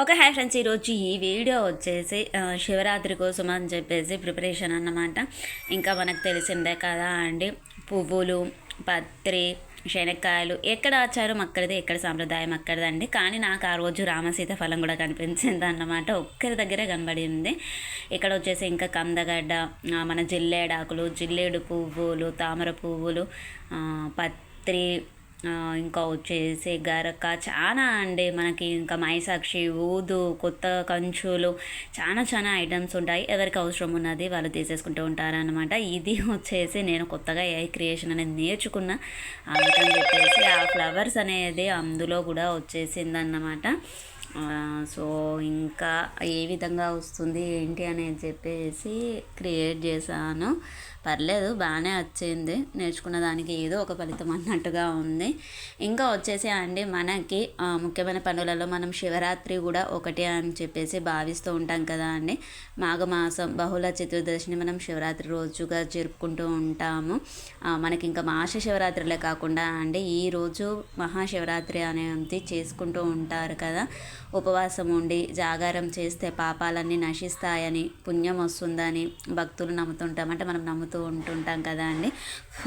ఒక hi friends ఈరోజు ఈ వీడియో వచ్చేసి శివరాత్రి కోసం అని చెప్పేసి ప్రిపరేషన్ అన్నమాట. ఇంకా మనకు తెలిసిందే కదా అండి పువ్వులు పత్రి శనక్కాయలు ఎక్కడ ఆచారం అక్కడిదే ఎక్కడ సాంప్రదాయం అక్కడదండి. కానీ నాకు ఆ రోజు రామసీత ఫలం కూడా కనిపించింది అన్నమాట. ఒక్కరి దగ్గరే కనబడింది. ఇక్కడ వచ్చేసి ఇంకా కందగడ్డ మన జిల్లేడాకులు జిల్లేడు పువ్వులు తామర పువ్వులు పత్రి ఇంకా వచ్చేసి గరక చాలా అండి మనకి ఇంకా మైసాక్షి ఊదు కొత్త కంచులు చాలా చాలా ఐటమ్స్ ఉంటాయి. ఎవరికి అవసరం ఉన్నది వాళ్ళు తీసేసుకుంటూ ఉంటారనమాట ఇది వచ్చేసి నేను కొత్తగా ఏ క్రియేషన్ అనేది నేర్చుకున్న. అందుకని చెప్పేసి ఆ ఫ్లవర్స్ అనేది అందులో కూడా వచ్చేసిందన్నమాట. సో ఇంకా ఏ విధంగా వస్తుంది ఏంటి అనేది చెప్పేసి క్రియేట్ చేశాను. పర్లేదు బాగానే వచ్చింది. నేర్చుకున్న దానికి ఏదో ఒక ఫలితం అన్నట్టుగా ఉంది. ఇంకా వచ్చేసి అండి మనకి ముఖ్యమైన పనులలో మనం శివరాత్రి కూడా ఒకటే అని చెప్పేసి భావిస్తూ ఉంటాం కదా అండి. మాఘమాసం బహుళ చతుర్దశిని మనం శివరాత్రి రోజుగా జరుపుకుంటూ ఉంటాము. మనకి ఇంకా మాస శివరాత్రిలే కాకుండా అండి ఈ రోజు మహాశివరాత్రి అనేది చేసుకుంటూ ఉంటారు కదా. ఉపవాసం ఉండి జాగారం చేస్తే పాపాలన్నీ నశిస్తాయని పుణ్యం వస్తుందని భక్తులు నమ్ముతుంటాం. అంటే మనం నమ్ముతూ ఉంటుంటాం కదా అండి.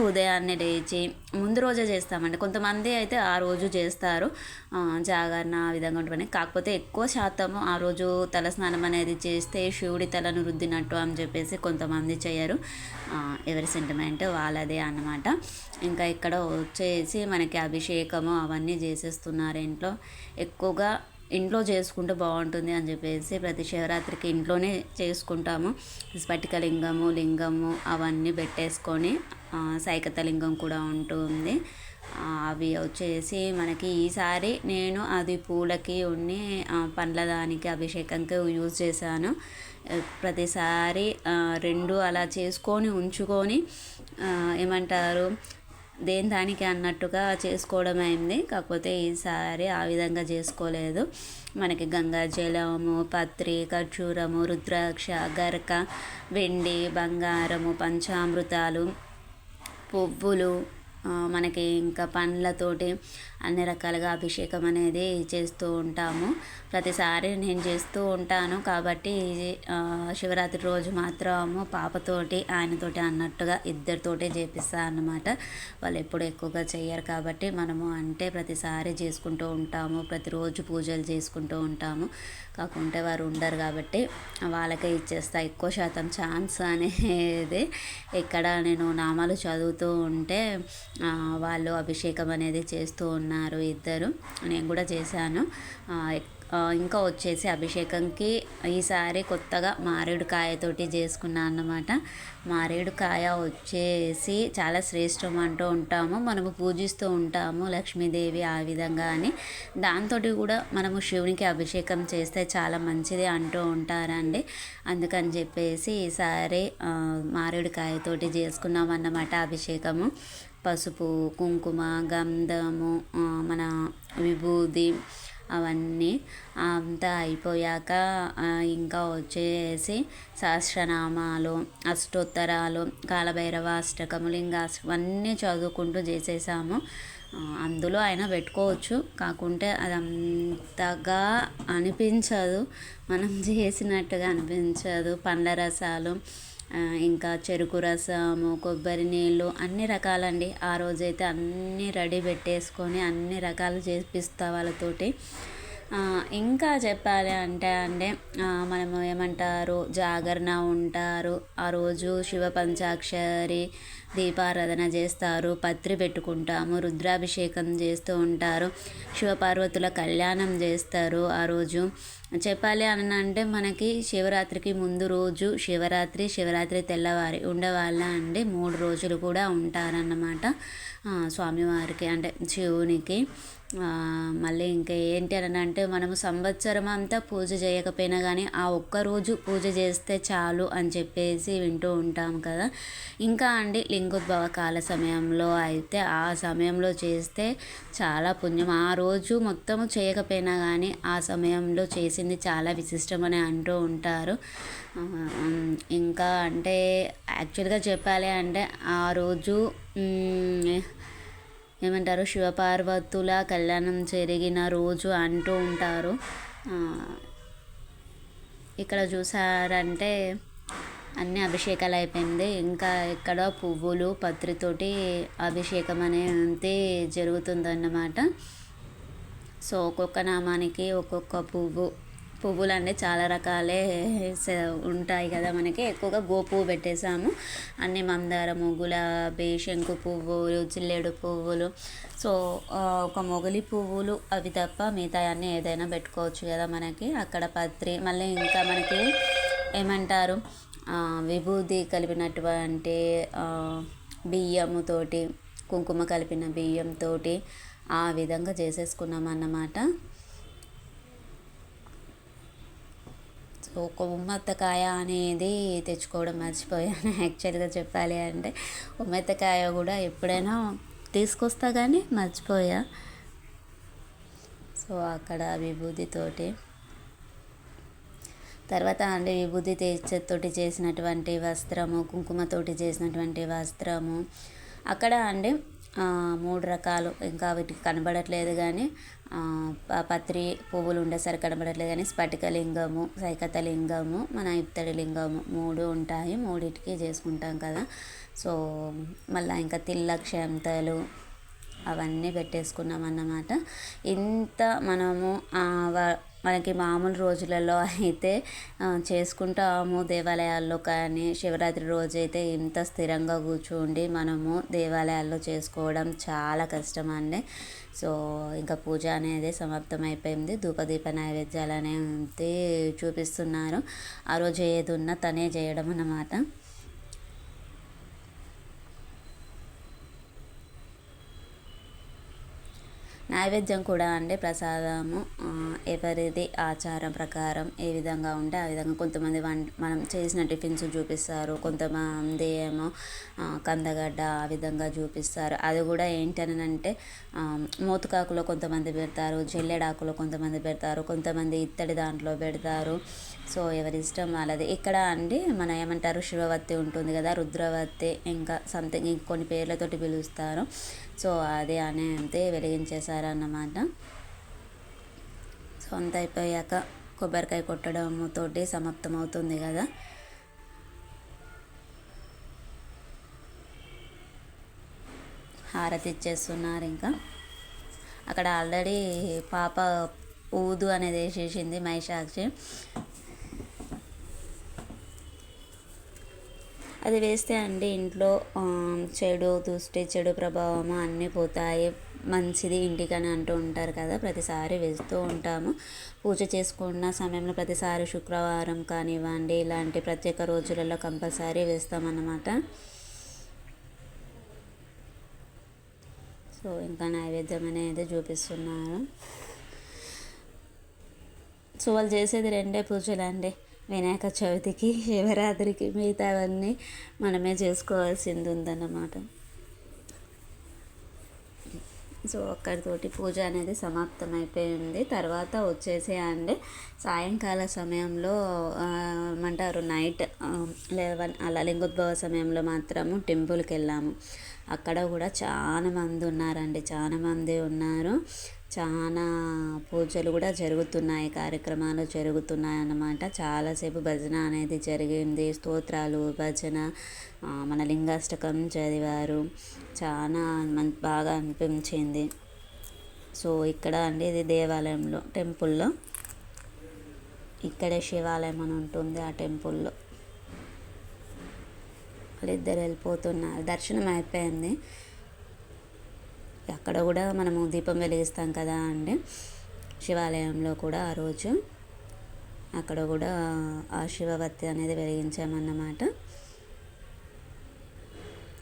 ఉదయాన్నే లేచి ముందు రోజే చేస్తామండి. కొంతమంది అయితే ఆ రోజు చేస్తారు. జాగరణ ఆ విధంగా ఉంటుంది కాకపోతే ఎక్కువ శాతము ఆ రోజు తల స్నానం అనేది చేస్తే శివుడి తలను రుద్దినట్టు అని చెప్పేసి కొంతమంది చేయరు. ఎవరి సెంటిమెంట్ వాళ్ళదే అన్నమాట. ఇంకా ఇక్కడ వచ్చేసి మనకి అభిషేకము అవన్నీ చేసేస్తున్నారు ఇంట్లో. ఎక్కువగా ఇంట్లో చేసుకుంటే బాగుంటుంది అని చెప్పేసి ప్రతి శివరాత్రికి ఇంట్లోనే చేసుకుంటాము. స్ఫటికలింగము లింగము అవన్నీ పెట్టేసుకొని సైకతలింగం సైకత లింగం కూడా ఉంటుంది. అవి వచ్చేసి మనకి ఈసారి నేను అది పూలకి ఉన్ని పండ్ల దానికి అభిషేకంకి యూజ్ చేశాను. ప్రతిసారి రెండు అలా చేసుకొని ఉంచుకొని ఏమంటారు దేని దానికి అన్నట్టుగా చేసుకోవడం అయింది. కాకపోతే ఈసారి ఆ విధంగా చేసుకోలేదు. మనకి గంగా జలము పత్రి ఖర్జూరము రుద్రాక్ష గరక వెండి బంగారము పంచామృతాలు పువ్వులు మనకి ఇంకా పండ్లతోటి అన్ని రకాలుగా అభిషేకం అనేది చేస్తూ ఉంటాము. ప్రతిసారి నేను చేస్తూ ఉంటాను. కాబట్టి శివరాత్రి రోజు మాత్రము పాపతోటి ఆయనతోటి అన్నట్టుగా ఇద్దరితోటే చేపిస్తాను అన్నమాట. వాళ్ళు ఎప్పుడు ఎక్కువగా చేయరు కాబట్టి మనము అంటే ప్రతిసారి చేసుకుంటూ ఉంటాము. ప్రతిరోజు పూజలు చేసుకుంటూ ఉంటాము. కాకుంటే వారు ఉండరు కాబట్టి వాళ్ళకే ఇచ్చేస్తా. ఎక్కువ శాతం ఛాన్స్ అనేది ఇక్కడ నేను నామాలు చదువుతూ ఉంటే వాళ్ళు అభిషేకం అనేది చేస్తూ ఉన్నారు. ఇద్దరు. నేను కూడా చేశాను. ఆ, ఇంకా వచ్చేసి అభిషేకంకి ఈసారి కొత్తగా మారేడుకాయతోటి చేసుకున్నాను అన్నమాట. మారేడుకాయ వచ్చేసి చాలా శ్రేష్టం అంటూ ఉంటాము. మనము పూజిస్తూ ఉంటాము లక్ష్మీదేవి ఆ విధంగా అని. దాంతో కూడా మనము శివునికి అభిషేకం చేస్తే చాలా మంచిది అంటూ ఉంటారండి. అందుకని చెప్పేసి ఈసారి మారేడుకాయతోటి చేసుకున్నాం అన్నమాట అభిషేకము. పసుపు కుంకుమ గంధము మన విభూది అవన్నీ అంతా అయిపోయాక ఇంకా వచ్చేసి సహస్రనామాలు అష్టోత్తరాలు కాలభైరవ అష్టకము లింగాష్టకం అవన్నీ చదువుకుంటూ చేసేసాము. అందులో ఆయన పెట్టుకోవచ్చు. కాకుంటే అది అంతగా అనిపించదు. మనం చేసినట్టుగా అనిపించదు. పండ్ల రసాలు ఇంకా చెరుకు రసము కొబ్బరి నీళ్ళు అన్ని రకాలండి. ఆ రోజైతే అన్నీ రెడీ పెట్టేసుకొని అన్ని రకాలు చేపిస్తా వాళ్ళతోటి. ఇంకా చెప్పాలి అంటే అంటే మనము ఏమంటారు జాగరణ ఉంటారు. ఆ రోజు శివ పంచాక్షరి దీపారాధన చేస్తారు పత్రి పెట్టుకుంటాము రుద్రాభిషేకం చేస్తూ ఉంటారు శివపార్వతుల కళ్యాణం చేస్తారు ఆ రోజు. చెప్పాలి అని అంటే మనకి శివరాత్రికి ముందు రోజు శివరాత్రి శివరాత్రి తెల్లవారి ఉండవాళ్ళ అండి మూడు రోజులు కూడా ఉంటారన్నమాట. స్వామివారికి అంటే శివునికి. మళ్ళీ ఇంకా ఏంటి అని అంటే మనము సంవత్సరం అంతా పూజ చేయకపోయినా కానీ ఆ ఒక్క రోజు పూజ చేస్తే చాలు అని చెప్పేసి వింటూ ఉంటాం కదా. ఇంకా అండి లింగోద్భవ కాల సమయంలో అయితే ఆ సమయంలో చేస్తే చాలా పుణ్యం. ఆ రోజు మొత్తము చేయకపోయినా కానీ ఆ సమయంలో చేసింది చాలా విశిష్టమని అంటూ ఉంటారు. ఇంకా అంటే యాక్చువల్గా చెప్పాలి అంటే ఆ రోజు ఏమంటారు? శివపార్వతుల కళ్యాణం జరిగిన రోజు అంటూ ఉంటారు. ఇక్కడ చూసారంటే అన్ని అభిషేకాలు అయిపోయింది ఇంకా ఇక్కడ పువ్వులు పత్రితోటి అభిషేకం అనేది జరుగుతుందన్నమాట. సో ఒక్కొక్క నామానికి ఒక్కొక్క పువ్వు. పువ్వులు అంటే చాలా రకాలే ఉంటాయి కదా మనకి. ఎక్కువగా గోపువ్వు పెట్టేసాము అన్ని మందారము గులాబీ శంకు పువ్వులు జిల్లేడు పువ్వులు. సో ఒక మొగలి పువ్వులు అవి తప్ప మిగతా అన్నీ ఏదైనా పెట్టుకోవచ్చు కదా మనకి. అక్కడ పత్రి మళ్ళీ ఇంకా మనకి ఏమంటారు? విభూతి కలిపినటువంటి బియ్యముతోటి కుంకుమ కలిపిన బియ్యంతో ఆ విధంగా చేసేసుకున్నాం అన్నమాట ఒక ఉమ్మత్తకాయ అనేది తెచ్చుకోవడం మర్చిపోయాను. యాక్చువల్గా చెప్పాలి అంటే ఉమ్మత్తకాయ కూడా ఎప్పుడైనా తీసుకొస్తా కానీ మర్చిపోయా. సో అక్కడ విభూతితోటి తర్వాత అంటే విభూతి తోటి చేసినటువంటి వస్త్రము కుంకుమతోటి చేసినటువంటి వస్త్రము. అక్కడ అండి మూడు రకాలు. ఇంకా వీటికి కనబడట్లేదు కానీ పత్రి పువ్వులు ఉండేసరికి కనబడట్లేదు కానీ స్ఫటిక లింగము సైకత లింగము మన ఇత్తడి లింగము మూడు ఉంటాయి. మూడింటికి చేసుకుంటాం కదా. సో మళ్ళీ ఇంకా తిల్లక్షంతలు అవన్నీ పెట్టేసుకున్నాం అన్నమాట ఇంత మనము మనకి మామూలు రోజులలో అయితే చేసుకుంటాము దేవాలయాల్లో కానీ శివరాత్రి రోజు అయితే ఇంత స్థిరంగా కూర్చోండి మనము దేవాలయాల్లో చేసుకోవడం చాలా కష్టం అండి సో ఇంకా పూజ అనేది సమాప్తం అయిపోయింది ధూపదీప నైవేద్యాలు అనేది చూపిస్తున్నారు. ఆ రోజు ఏది ఉన్నా తనే చేయడం అన్నమాట. నైవేద్యం కూడా అంటే ప్రసాదము ఎవరిది ఆచారం ప్రకారం ఏ విధంగా ఉంటే ఆ విధంగా కొంతమంది వం మనం చేసిన టిఫిన్స్ చూపిస్తారు కొంతమంది ఏమో కందగడ్డ ఆ విధంగా చూపిస్తారు. అది కూడా ఏంటని అంటే మోతుకాకులో కొంతమంది పెడతారు జల్లెడాకులో కొంతమంది పెడతారు కొంతమంది ఇత్తడి దాంట్లో పెడతారు. సో ఎవరి ఇష్టం వాళ్ళది. ఇక్కడ అండి మన ఏమంటారు శివవత్తి ఉంటుంది కదా రుద్రవత్తి ఇంకా సంథింగ్ కొన్ని పేర్లతోటి పిలుస్తారు. సో అది అనే అంతే వెలిగించేశారన్నమాట. సో అంత అయిపోయాక కొబ్బరికాయ కొట్టడంతోటి సమాప్తమవుతుంది కదా. హారతి ఇచ్చేస్తున్నారు ఇంకా. అక్కడ ఆల్రెడీ పాప ఊదు అనేది వేసేసింది మైషాక్షి అది వేస్తే అండి ఇంట్లో చెడు దుష్టి చెడు ప్రభావము అన్నీ పోతాయి. మంచిది ఇంటికని అంటూ ఉంటారు కదా ప్రతిసారి వేస్తూ ఉంటాము. పూజ చేసుకున్న సమయంలో ప్రతిసారి శుక్రవారం కానివ్వండి ఇలాంటి ప్రత్యేక రోజులలో కంపల్సరీ వేస్తామన్నమాట. సో ఇంకా నైవేద్యం అనేది చూపిస్తున్నారు. సో వాళ్ళు చేసేది రెండే పూజలు అండి వినాయక చవితికి శివరాత్రికి మిగతావన్నీ మనమే చేసుకోవాల్సింది ఉందన్నమాట సో అక్కడితోటి పూజ అనేది సమాప్తం అయిపోయింది తర్వాత వచ్చేసి అండి సాయంకాల సమయంలో ఏమంటారు నైట్ లెవెన్ అలా లింగోద్భవ సమయంలో మాత్రము టెంపుల్కి వెళ్ళాము అక్కడ కూడా చాలా మంది ఉన్నారండి చాలా మంది ఉన్నారు. చాలా పూజలు కూడా జరుగుతున్నాయి కార్యక్రమాలు జరుగుతున్నాయి అన్నమాట. చాలాసేపు భజన అనేది జరిగింది స్తోత్రాలు భజన మన లింగాష్టకం చదివారు. చాలా మం బాగా అనిపించింది. సో ఇక్కడ అండి ఇది దేవాలయంలో టెంపుల్లో. ఇక్కడే శివాలయం అని ఉంటుంది ఆ టెంపుల్లో. వాళ్ళిద్దరు వెళ్ళిపోతున్నారు. దర్శనం అయిపోయింది. అక్కడ కూడా మనము దీపం వెలిగిస్తాం కదా అండి శివాలయంలో కూడా ఆ రోజు అక్కడ కూడా ఆ శివవత్తి అనేది వెలిగించామన్నమాట.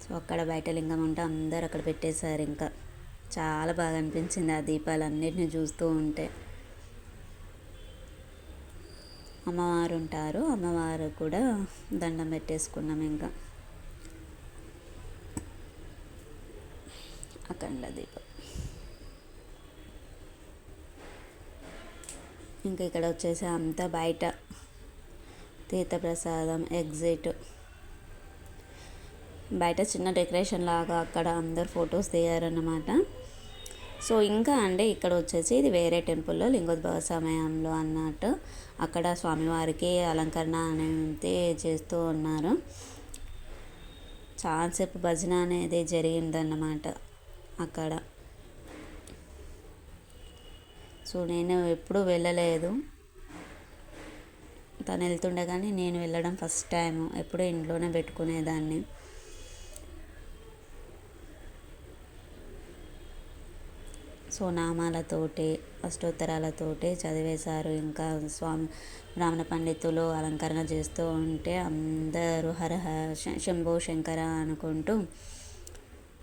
సో అక్కడ బయట లింగం ఉంటే అందరు అక్కడ పెట్టేశారు ఇంకా. చాలా బాగా అనిపించింది ఆ దీపాలన్నిటిని చూస్తూ ఉంటే. అమ్మవారు ఉంటారు అమ్మవారు కూడా దండం పెట్టేసుకున్నాం ఇంకా. అఖండ దీపం ఇంకా ఇక్కడ వచ్చేసి అంతా బయట. తీర్థప్రసాదం ఎగ్జిట్. బయట చిన్న డెకరేషన్ లాగా అక్కడ అందరు ఫొటోస్ దిగారన్నమాట సో ఇంకా అంటే ఇక్కడ వచ్చేసి ఇది వేరే టెంపుల్లో లింగోద్భవ సమయంలో అన్నట్టు అక్కడ స్వామివారికి అలంకరణ అనేది చేస్తూ ఉన్నారు. చాలాసేపు భజన అనేది జరిగిందన్నమాట. అక్కడ. సో నేను ఎప్పుడూ వెళ్ళలేదు. తను వెళ్తుండే కానీ నేను వెళ్ళడం ఫస్ట్ టైం ఎప్పుడూ ఇంట్లోనే పెట్టుకునేదాన్ని. సో నామాలతోటి అష్టోత్తరాలతోటి చదివేశారు. ఇంకా స్వామి బ్రాహ్మణ పండితులు అలంకరణ చేస్తూ ఉంటే అందరూ హర శంభో శంకర అనుకుంటూ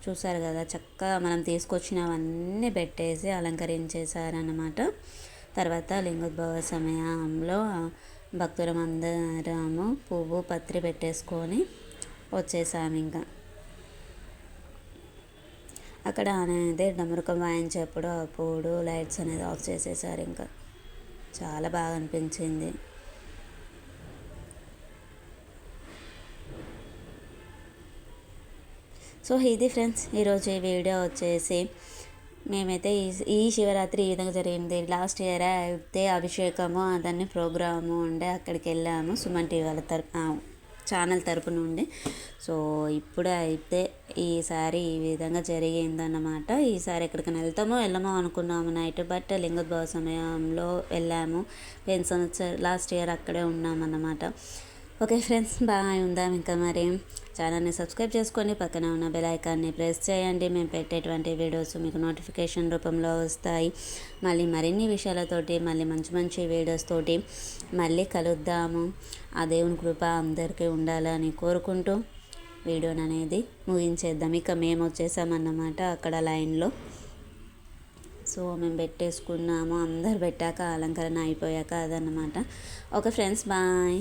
చూసారు కదా చక్కగా మనం తీసుకొచ్చినవన్నీ పెట్టేసి అలంకరించేశారన్నమాట. తర్వాత లింగోద్భవ సమయంలో భక్తులమందరము పువ్వు పత్రి పెట్టేసుకొని వచ్చేసాము ఇంకా. అక్కడ అనేది డమరుకం వాయించేప్పుడు అప్పుడు లైట్స్ అనేది ఆఫ్ చేసేసారు ఇంకా. చాలా బాగా అనిపించింది. సో ఇది ఫ్రెండ్స్ ఈరోజు ఈ వీడియో వచ్చేసి మేమైతే ఈ ఈ శివరాత్రి ఈ విధంగా జరిగింది. లాస్ట్ ఇయర్ అయితే అభిషేకము అదన్నీ ప్రోగ్రాము ఉండే అక్కడికి వెళ్ళాము. సుమన్ టీవీ వాళ్ళ తరపు ఛానల్ తరపు నుండి. సో ఇప్పుడు అయితే ఈసారి ఈ విధంగా జరిగిందన్నమాట. ఈసారి ఎక్కడికైనా వెళ్తామో వెళ్ళమో అనుకున్నాము నైట్. బట్ లింగోద్భవ సమయంలో వెళ్ళాము. పెన్షన్ లాస్ట్ ఇయర్ అక్కడే ఉన్నామన్నమాట. ఓకే ఫ్రెండ్స్ బాగా ఉందాం ఇంకా మరి. ఛానల్ని సబ్స్క్రైబ్ చేసుకొని పక్కన ఉన్న బెల్ ఐకాన్ని ప్రెస్ చేయండి. మేము పెట్టేటువంటి వీడియోస్ మీకు నోటిఫికేషన్ రూపంలో వస్తాయి. మళ్ళీ మరిన్ని విషయాలతోటి మళ్ళీ మంచి మంచి వీడియోస్ తోటి మళ్ళీ కలుద్దాము. ఆ దేవుని కృప అందరికీ ఉండాలని కోరుకుంటూ వీడియోని అనేది ముగించేద్దాం. ఇక మేము వచ్చేసామన్నమాట అక్కడ లైన్లో. సో మేము పెట్టేసుకున్నాము. అందరు పెట్టాక అలంకరణ అయిపోయాక అదన్నమాట. Okay friends bye.